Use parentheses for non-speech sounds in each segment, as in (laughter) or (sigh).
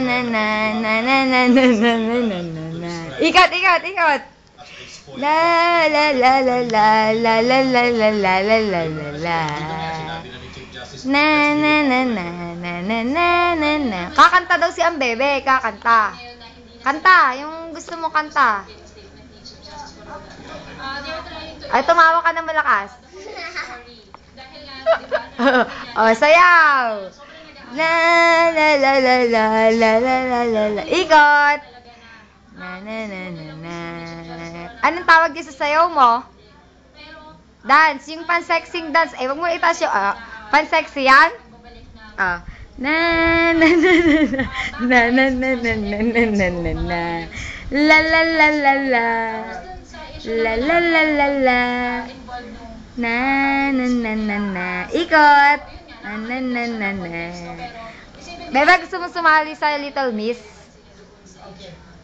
na na na na na na na na na na na. Ikot, ikot, ikot. La la la la la la la la la la la la la la. Na na na na na na na na na. Kakanta daw si ang bebe, kakanta. Kanta, yung gusto mo kanta. Ay, tumawa ka na malakas. oh, sayaw. La la la la la la la la la la. Ikot. Na na na na na. Anong tawag niya sa sayaw mo? Dance, yung pan-sexing dance. Eh, wag mo itaas yung, ah, pan-sexy yan? Ah. Na na na na na na na na na na na na la la la la la la la la la la na na na na na ikot na, na, na, na. Beba, gusto mo sumali sa Little Miss?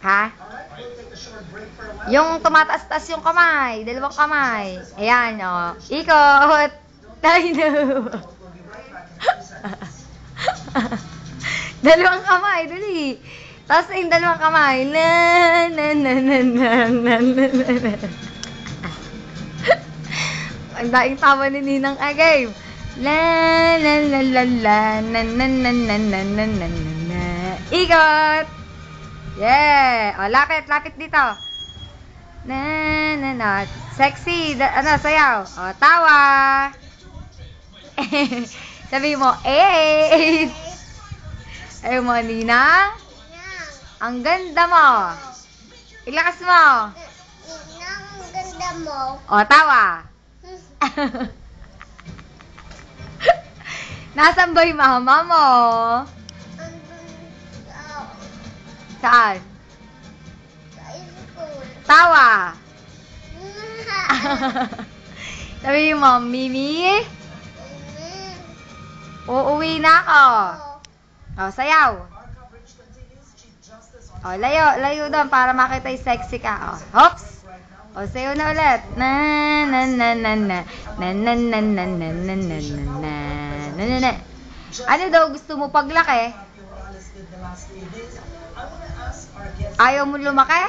Ha? Yung tumataas-taas yung kamay. Dalawang kamay. Ayan, o. Oh. Ikot. (laughs) Tayo. (laughs) dalawang kamay. Dali. Tapos yung dalawang kamay. Na, na, na, na, na, na, na, na. (laughs) Ang daing tawa ni Ninang Agave. La, la, la, la, la, na, na, na, na, na, na, na, na, na. Ikot! Yeah! O, lapit, lapit dito. Na, na, na. Sexy. Da, ano, sayaw. O, tawa. (laughs) Sabi mo, eh. Ayaw mo, Ninang. Ang ganda mo. Ilakas mo. Inang ganda mo. O, tawa. (laughs) Nasaan ba yung mama mo? Saan? Tawa. (laughs) Sabi mo, Mimi, uuwi na ako. O, sayaw. O, layo, layo doon para makita yung sexy ka. O, hops. O, sayaw na ulit. Na, na, na, na, na. Na, na, na, na, na, na, na, na, na. Na, na, na. Ano daw gusto mo paglaki? Ayaw mo lumaki?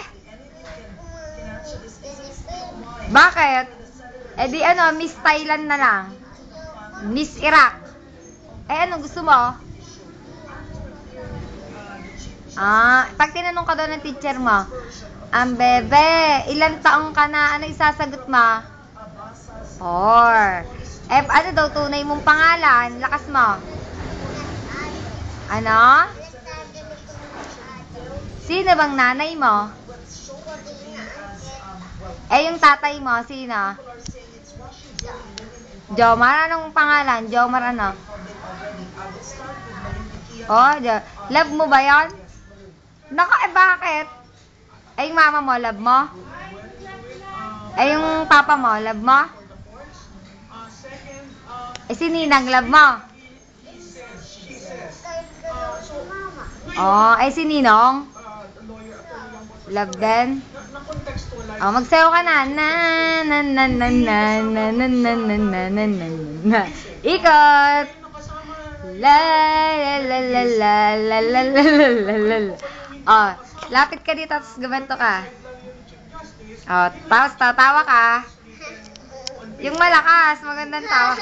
Bakit? Eh di ano, Miss Thailand na lang. Miss Iraq. Eh ano gusto mo? Ah, pag tinanong ka daw ng teacher mo, ang bebe, ilan taong ka na? Ano isasagot mo? Four. Eh, ano daw tunay mong pangalan? Lakas mo. Ano? Sino bang nanay mo? Eh, yung tatay mo, sino? Jomar, anong pangalan? Jomar ano? Oh, Jo- love mo ba yon? Naka, eh bakit? Eh, yung mama mo, love mo? Eh, yung papa mo, love mo? Eh, si Ninang, love mo? Oh, eh, si Ninong? Love din? Oh, magsayaw ka na. Na, na, na, na, na, na, na, na, na, na, na, na, na. Ikot! La, la, la, la, la, la, la, la, la, la, la. Oh, lapit ka dito, tapos gabanto ka. Oh, tapos tatawa ka. Yung malakas, magandang tawa.